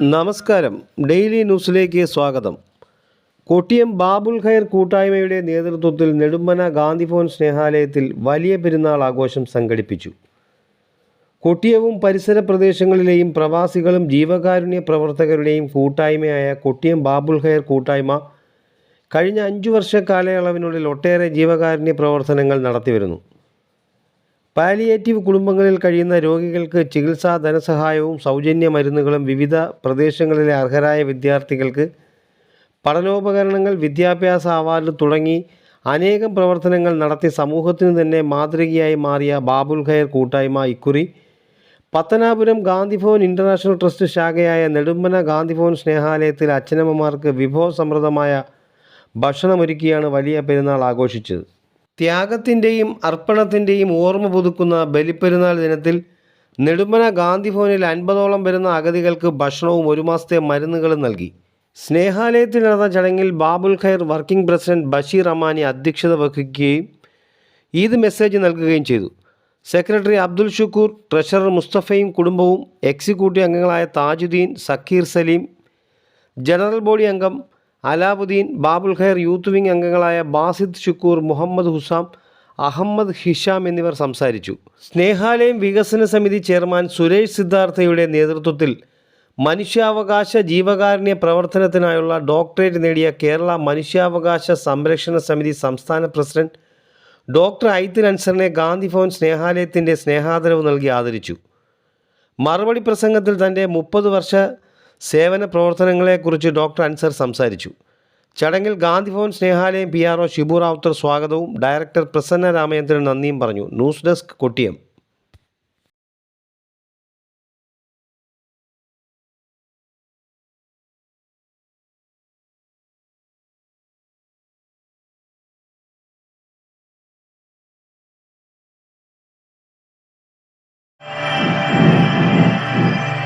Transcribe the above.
നമസ്കാരം. ഡെയിലി ന്യൂസിലേക്ക് സ്വാഗതം. കൊട്ടിയം ബാബുൽ ഖൈർ കൂട്ടായ്മയുടെ നേതൃത്വത്തിൽ നെടുമ്പന ഗാന്ധിഭവൻ സ്നേഹാലയത്തിൽ വലിയ പെരുന്നാൾ ആഘോഷം സംഘടിപ്പിച്ചു. കൊട്ടിയവും പരിസര പ്രദേശങ്ങളിലെയും പ്രവാസികളും ജീവകാരുണ്യ പ്രവർത്തകരുടെയും കൂട്ടായ്മയായ കൊട്ടിയം ബാബുൽ ഖൈർ കൂട്ടായ്മ കഴിഞ്ഞ അഞ്ചു വർഷ കാലയളവിനുള്ളിൽ ഒട്ടേറെ ജീവകാരുണ്യ പ്രവർത്തനങ്ങൾ നടത്തിവരുന്നു. പാലിയേറ്റീവ് കുടുംബങ്ങളിൽ കഴിയുന്ന രോഗികൾക്ക് ചികിത്സാ ധനസഹായവും സൗജന്യ മരുന്നുകളും വിവിധ പ്രദേശങ്ങളിലെ അർഹരായ വിദ്യാർത്ഥികൾക്ക് പഠനോപകരണങ്ങൾ വിദ്യാഭ്യാസ അവാർഡ് തുടങ്ങി അനേകം പ്രവർത്തനങ്ങൾ നടത്തി സമൂഹത്തിന് തന്നെ മാതൃകയായി മാറിയ ബാബുൽ ഖൈർ കൂട്ടായ്മ ഇക്കുറി. പത്തനാപുരം ഗാന്ധിഭവൻ ഇന്റർനാഷണൽ ട്രസ്റ്റ് ശാഖയായ നെടുമ്പന ഗാന്ധിഭവൻ സ്നേഹാലയത്തിൽ അച്ഛനമ്മമാർക്ക് വിഭവസമൃദ്ധമായ ഭക്ഷണമൊരുക്കിയാണ് വലിയ പെരുന്നാൾ ആഘോഷിച്ചത്. ത്യാഗത്തിന്റെയും അർപ്പണത്തിന്റെയും ഓർമ്മ പുതുക്കുന്ന ബലിപ്പെരുന്നാൾ ദിനത്തിൽ നെടുമ്പന ഗാന്ധി ഭവനിൽ അൻപതോളം വരുന്ന അഗതികൾക്ക് ഭക്ഷണവും ഒരു മാസത്തെ മരുന്നുകളും നൽകി. സ്നേഹാലയത്തിൽ നടന്ന ചടങ്ങിൽ ബാബുൽ ഖൈർ വർക്കിംഗ് പ്രസിഡന്റ് ബഷീർ അമാനി അധ്യക്ഷത വഹിക്കുകയും ഈദ് മെസ്സേജ് നൽകുകയും ചെയ്തു. സെക്രട്ടറി അബ്ദുൽ ഷുക്കൂർ ട്രഷറർ മുസ്തഫയും കുടുംബവും എക്സിക്യൂട്ടീവ് അംഗങ്ങളായ താജുദ്ദീൻ സക്കീർ സലീം ജനറൽ ബോഡി അംഗം അലാവുദ്ദീൻ ബാബുൽ ഖൈർ യൂത്ത് വിംഗ് അംഗങ്ങളായ ബാസിദ് ഷുക്കൂർ മുഹമ്മദ് ഹുസാം അഹമ്മദ് ഹിഷാം എന്നിവർ സംസാരിച്ചു. സ്നേഹാലയം വികസന സമിതി ചെയർമാൻ സുരേഷ് സിദ്ധാർത്ഥയുടെ നേതൃത്വത്തിൽ മനുഷ്യാവകാശ ജീവകാരുണ്യ പ്രവർത്തനത്തിനായുള്ള ഡോക്ടറേറ്റ് നേടിയ കേരള മനുഷ്യാവകാശ സംരക്ഷണ സമിതി സംസ്ഥാന പ്രസിഡന്റ് ഡോക്ടർ ഐത്തിൽ അൻസറിനെ ഗാന്ധി ഭവൻ സ്നേഹാലയത്തിന്റെ സ്നേഹാദരവ് നൽകി ആദരിച്ചു. മറുപടി പ്രസംഗത്തിൽ തന്റെ മുപ്പത് വർഷ സേവന പ്രവർത്തനങ്ങളെക്കുറിച്ച് ഡോക്ടർ അൻസർ സംസാരിച്ചു. ചടങ്ങിൽ Gandhibhavan Snehalayam P R O Shibu Rawther സ്വാഗതവും ഡയറക്ടർ പ്രസന്ന രാമചന്ദ്രൻ നന്ദിയും പറഞ്ഞു. News desk Kottiyam. you